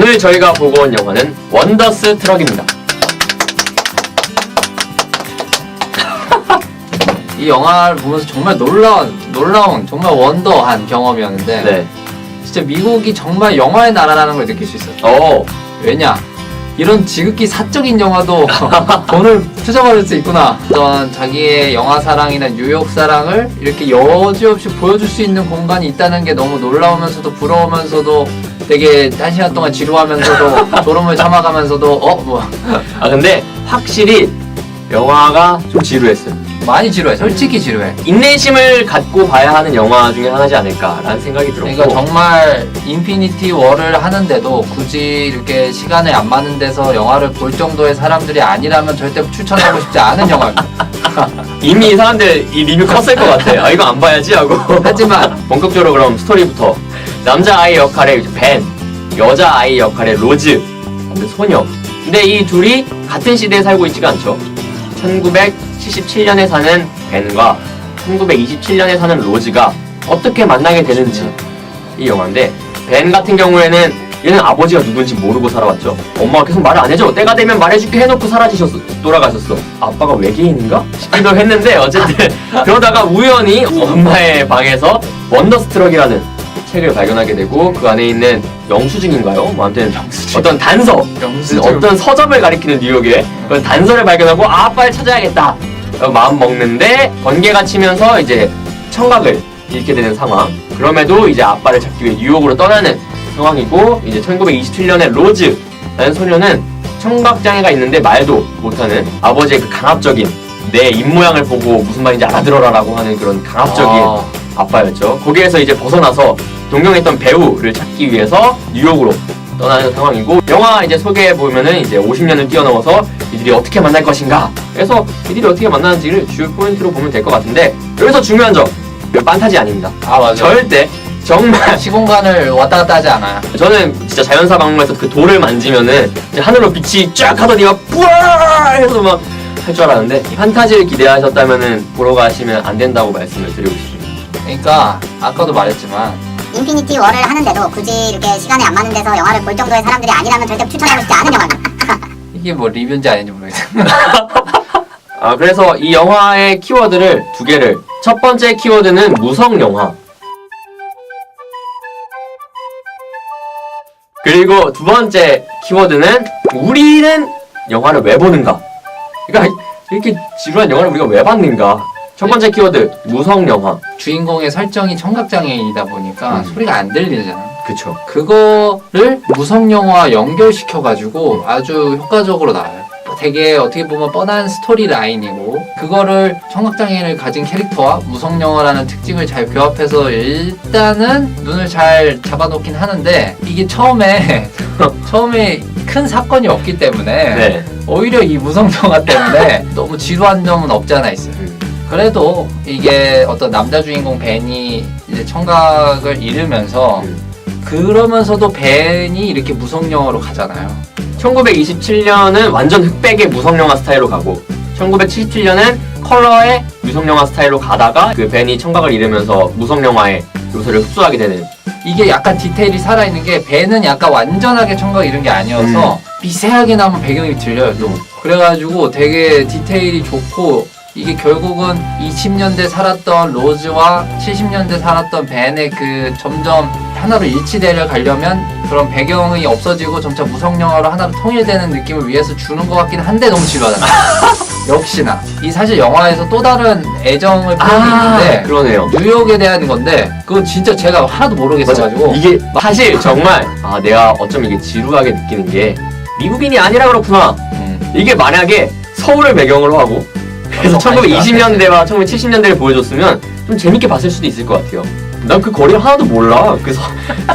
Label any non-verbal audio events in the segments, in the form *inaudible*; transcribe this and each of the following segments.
오늘 저희가 보고 온 영화는 원더스 트럭입니다. *laughs* 이 영화를 보면서 정말 놀라운 놀라운 정말 원더한 경험이었는데 네. 진짜 미국이 정말 영화의 나라라는 걸 느낄 수 있어요. 어, 왜냐? 이런 지극히 사적인 영화도 *laughs* 돈을 투자받을 수 있구나. 어떤 자기의 영화 사랑이나 뉴욕 사랑을 이렇게 여지없이 보여줄 수 있는 공간이 있다는 게 너무 놀라우면서도 부러우면서도 되게 한 시간 동안 지루하면서도 *laughs* 졸음을 참아가면서도 어? 뭐 아 근데 확실히 영화가 좀 지루했어요. 많이 지루해. 솔직히 지루해. 인내심을 갖고 봐야 하는 영화 중에 하나지 않을까라는 생각이 들었고. 그러니까 정말 인피니티 워를 하는데도 굳이 이렇게 시간을 안 맞는 데서 영화를 볼 정도의 사람들이 아니라면 절대 추천하고 싶지 않은 영화입니다. *laughs* 이미 사람들 이 리뷰 컸을 것 같아. 아 이거 안 봐야지 하고. 하지만 *laughs* 본격적으로 그럼 스토리부터 남자 아이 역할의 벤, 여자 아이 역할의 로즈, 소녀. 근데 이 둘이 같은 시대에 살고 있지가 않죠. 1977년에 사는 벤과 1927년에 사는 로즈가 어떻게 만나게 되는지 이 영화인데 벤 같은 경우에는 얘는 아버지가 누군지 모르고 살아왔죠. 엄마가 계속 말을 안 해줘. 때가 되면 말해줄게 해놓고 사라지셨어. 돌아가셨어. 아빠가 외계인인가? 싶기도 했는데 어쨌든 *laughs* 그러다가 우연히 엄마의 방에서 원더스트럭이라는 책을 발견하게 되고 그 안에 있는 영수증인가요? 뭐 아무튼 어떤 단서 영수증. 어떤 서점을 가리키는 뉴욕에 그런 단서를 발견하고 아 아빠를 찾아야겠다 마음 먹는데 번개가 치면서 이제 청각을 잃게 되는 상황 그럼에도 이제 아빠를 찾기 위해 뉴욕으로 떠나는 상황이고 이제 1927년에 로즈라는 소녀는 청각 장애가 있는데 말도 못하는 아버지의 그 강압적인 내 입 모양을 보고 무슨 말인지 알아들어라라고 하는 그런 강압적인 아, 아빠였죠. 거기에서 이제 벗어나서 동경했던 배우를 찾기 위해서 뉴욕으로 떠나는 상황이고 영화 이제 소개해 보면은 이제 50년을 뛰어넘어서 이들이 어떻게 만날 것인가. 그래서 이들이 어떻게 만나는지를 주요 포인트로 보면 될 것 같은데 여기서 중요한 점, 판타지 아닙니다. 아 맞아. 절대 정말 *laughs* 시공간을 왔다 갔다 하지 않아요. 저는 진짜 자연사 박물관에서 그 돌을 만지면은 이제 하늘로 빛이 쫙 하더니 막 뿌아 해서 막 할 줄 알았는데 판타지를 기대하셨다면은 보러 가시면 안 된다고 말씀을 드리고 싶습니다. 그러니까 아까도 말했지만 인피니티 워를 하는데도 굳이 이렇게 시간이 안 맞는 데서 영화를 볼 정도의 사람들이 아니라면 절대 추천하고 싶지 않은 영화입니다. *laughs* 이게 뭐 리뷰인지 아닌지 모르겠어요. *laughs* 아, 그래서 이 영화의 키워드를 두 개를. 첫 번째 키워드는 무성 영화. 그리고 두 번째 키워드는 우리는 영화를 왜 보는가? 그러니까 이렇게 지루한 영화를 우리가 왜 봤는가? 첫 번째 키워드 무성 영화. 주인공의 설정이 청각장애인이다 보니까 음. 소리가 안 들리잖아. 그쵸. 그거를 무성 영화 연결시켜가지고 아주 효과적으로 나와요. 되게 어떻게 보면 뻔한 스토리 라인이고 그거를 청각장애를 가진 캐릭터와 무성 영화라는 특징을 잘 교합해서 일단은 눈을 잘 잡아놓긴 하는데 이게 처음에 *laughs* 처음에 큰 사건이 없기 때문에 네. 오히려 이 무성 영화 때문에 *laughs* 너무 지루한 점은 없지 않아 있어요. 음. 그래도 이게 어떤 남자 주인공 벤이 이제 청각을 잃으면서 음. 그러면서도 벤이 이렇게 무성 영화로 가잖아요. 1927년은 완전 흑백의 무성 영화 스타일로 가고 1977년은 컬러의 무성영화 스타일로 가다가 그 벤이 청각을 잃으면서 무성 영화의 요소를 흡수하게 되는 이게 약간 디테일이 살아있는 게 벤은 약간 완전하게 청각 잃은 게 아니어서 미세하게 나면 배경이 들려요 또. 그래가지고 되게 디테일이 좋고 이게 결국은 20년대 살았던 로즈와 70년대 살았던 벤의 그 점점 하나로 일치되려 가려면 그런 배경이 없어지고 점차 무성 영화로 하나로 통일되는 느낌을 위해서 주는 것 같긴 한데 너무 지루하잖아. *laughs* 역시나 이 사실 영화에서 또 다른 애정을 표현이 있는데 그러네요. 뉴욕에 대한 건데 그건 진짜 제가 하나도 모르겠어가지고 이게 사실 *laughs* 정말 아 내가 어쩜 이게 지루하게 느끼는 게 미국인이 아니라 그렇구나. 음, 이게 만약에 서울을 배경으로 하고 그래서 어, 1920년대와 1970년대를 보여줬으면 좀 재밌게 봤을 수도 있을 것 같아요. 난 그 거리를 하나도 몰라. 그래서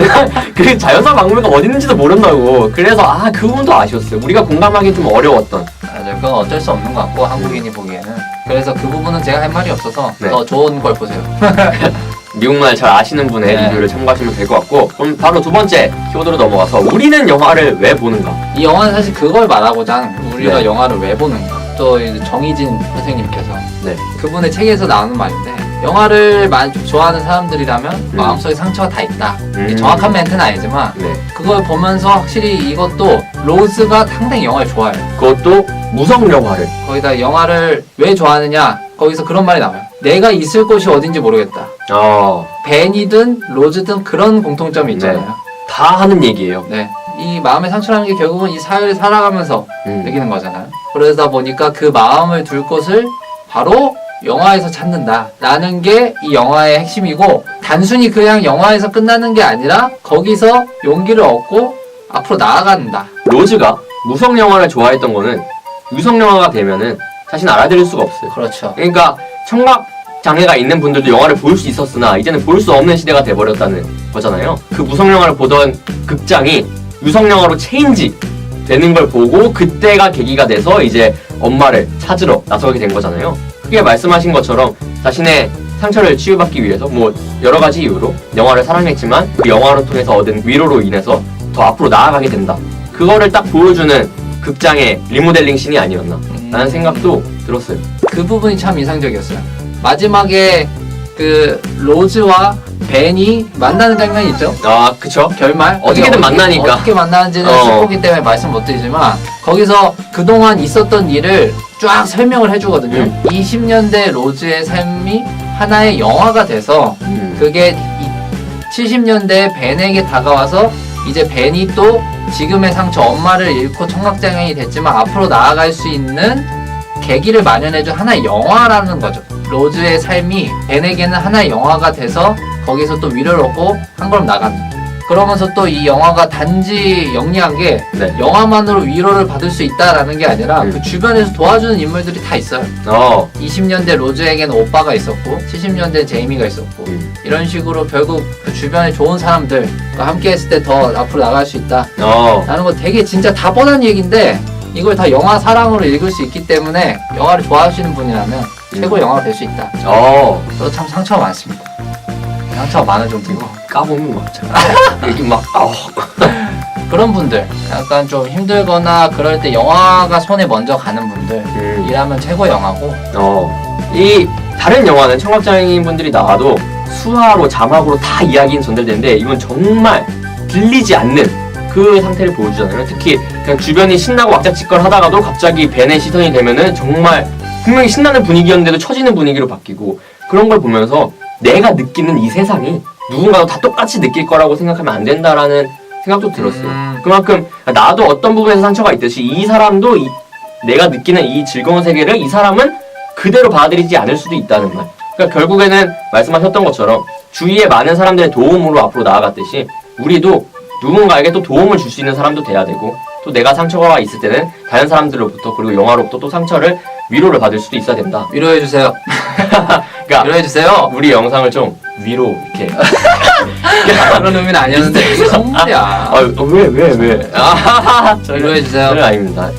*laughs* 그 자연사 박물관 어디 있는지도 모른다고. 그래서 아 그 부분도 아쉬웠어요. 우리가 공감하기 좀 어려웠던. 맞아요. 그건 어쩔 수 없는 것 같고 한국인이 보기에는 그래서 그 부분은 제가 할 말이 없어서 네. 더 좋은 걸 보세요. *laughs* 미국말 잘 아시는 분의 네. 리뷰를 참고하시면 될 것 같고 그럼 바로 두 번째 키워드로 넘어가서 우리는 영화를 왜 보는가? 이 영화는 사실 그걸 말하고자 우리가 네. 영화를 왜 보는가. 또 정희진 선생님께서 네. 그분의 책에서 나오는 말인데 영화를 많이 좋아하는 사람들이라면 음. 마음속에 상처가 다 있다. 음. 정확한 멘트는 아니지만 네. 그걸 보면서 확실히 이것도 로즈가 상당히 영화를 좋아해요. 그것도 무성 영화를. 거기다 영화를 왜 좋아하느냐 거기서 그런 말이 나와요. 내가 있을 곳이 어딘지 모르겠다. 어, 벤이든 로즈든 그런 공통점이 있잖아요. 다 하는 얘기예요. 네. 이 마음의 상처라는 게 결국은 이 사회를 살아가면서 음. 느끼는 거잖아요. 그러다 보니까 그 마음을 둘 곳을 바로 영화에서 찾는다. 라는 게 이 영화의 핵심이고, 단순히 그냥 영화에서 끝나는 게 아니라, 거기서 용기를 얻고, 앞으로 나아간다. 로즈가 무성 영화를 좋아했던 거는 유성 영화가 되면은 자신 알아들을 수가 없어요. 그렇죠. 그러니까 청각 장애가 있는 분들도 영화를 볼 수 있었으나 이제는 볼 수 없는 시대가 돼버렸다는 거잖아요. 그 무성 영화를 보던 극장이 유성 영화로 체인지 되는 걸 보고 그때가 계기가 돼서 이제 엄마를 찾으러 나서게 된 거잖아요. 크게 말씀하신 것처럼 자신의 상처를 치유받기 위해서 뭐 여러 가지 이유로 영화를 사랑했지만 그 영화를 통해서 얻은 위로로 인해서 더 앞으로 나아가게 된다. 그거를 딱 보여주는 극장의 리모델링 신이 아니었나 라는 생각도 들었어요. 그 부분이 참 인상적이었어요. 마지막에 그 로즈와 벤이 만나는 장면이 있죠. 아, 그쵸? 결말 어떻게든 어떻게- 만나니까. 어떻게 만나는지는 어. 스포기 때문에 말씀 못 드리지만 거기서 그동안 있었던 일을 쫙 설명을 해주거든요. 음. 20년대 로즈의 삶이 하나의 영화가 돼서 음. 그게 70년대 벤에게 다가와서 이제 벤이 또 지금의 상처 엄마를 잃고 청각장애인이 됐지만 앞으로 나아갈 수 있는 계기를 마련해준 하나의 영화라는 거죠. 로즈의 삶이 벤에게는 하나의 영화가 돼서 거기서 또 위로를 얻고 한 걸음 나간다. 그러면서 또 이 영화가 단지 영리한 게 네. 영화만으로 위로를 받을 수 있다라는 게 아니라 음. 그 주변에서 도와주는 인물들이 다 있어요. 어. 20년대 로즈에게는 오빠가 있었고 70년대 제이미가 있었고 음. 이런 식으로 결국 그 주변에 좋은 사람들과 함께 했을 때 더 앞으로 나갈 수 있다 어. 라는 거 되게 진짜 다 뻔한 얘기인데 이걸 다 영화 사랑으로 읽을 수 있기 때문에 영화를 좋아하시는 분이라면 최고 의 영화가 될 수 있다 어. 저도 참 상처가 많습니다 상처가 많은 정도고 까보면 막, 참- 이게 막, 아 그런 분들 약간 좀 힘들거나 그럴 때 영화가 손에 먼저 가는 분들 음. 이라면 최고 영화고 어. 이 다른 영화는 청각장애인 분들이 나와도 수화로 자막으로 다 이야기는 전달되는데 이건 정말 들리지 않는 그 상태를 보여주잖아요. 특히 그냥 주변이 신나고 왁자지껄 하다가도 갑자기 벤의 시선이 되면은 정말 분명히 신나는 분위기였는데도 처지는 분위기로 바뀌고 그런 걸 보면서 내가 느끼는 이 세상이 누군가도 다 똑같이 느낄 거라고 생각하면 안 된다라는 생각도 들었어요. 음. 그만큼 나도 어떤 부분에서 상처가 있듯이 이 사람도 이- 내가 느끼는 이 즐거운 세계를 이 사람은 그대로 받아들이지 않을 수도 있다는 말. 그러니까 결국에는 말씀하셨던 것처럼 주위에 많은 사람들의 도움으로 앞으로 나아갔듯이 우리도 누군가에게 또 도움을 줄 수 있는 사람도 돼야 되고 또 내가 상처가 있을 때는 다른 사람들로부터 그리고 영화로부터 또 상처를 위로를 받을 수도 있어야 된다. 위로해 주세요 *laughs* 그러니까 위로해 주세요 우리 영상을 좀 위로 이렇게 *laughs* 그런 의미는 아니었는데 무슨 선물이야 아왜왜 왜, 왜? 아, *laughs* 위로해 주세요 저는 아닙니다.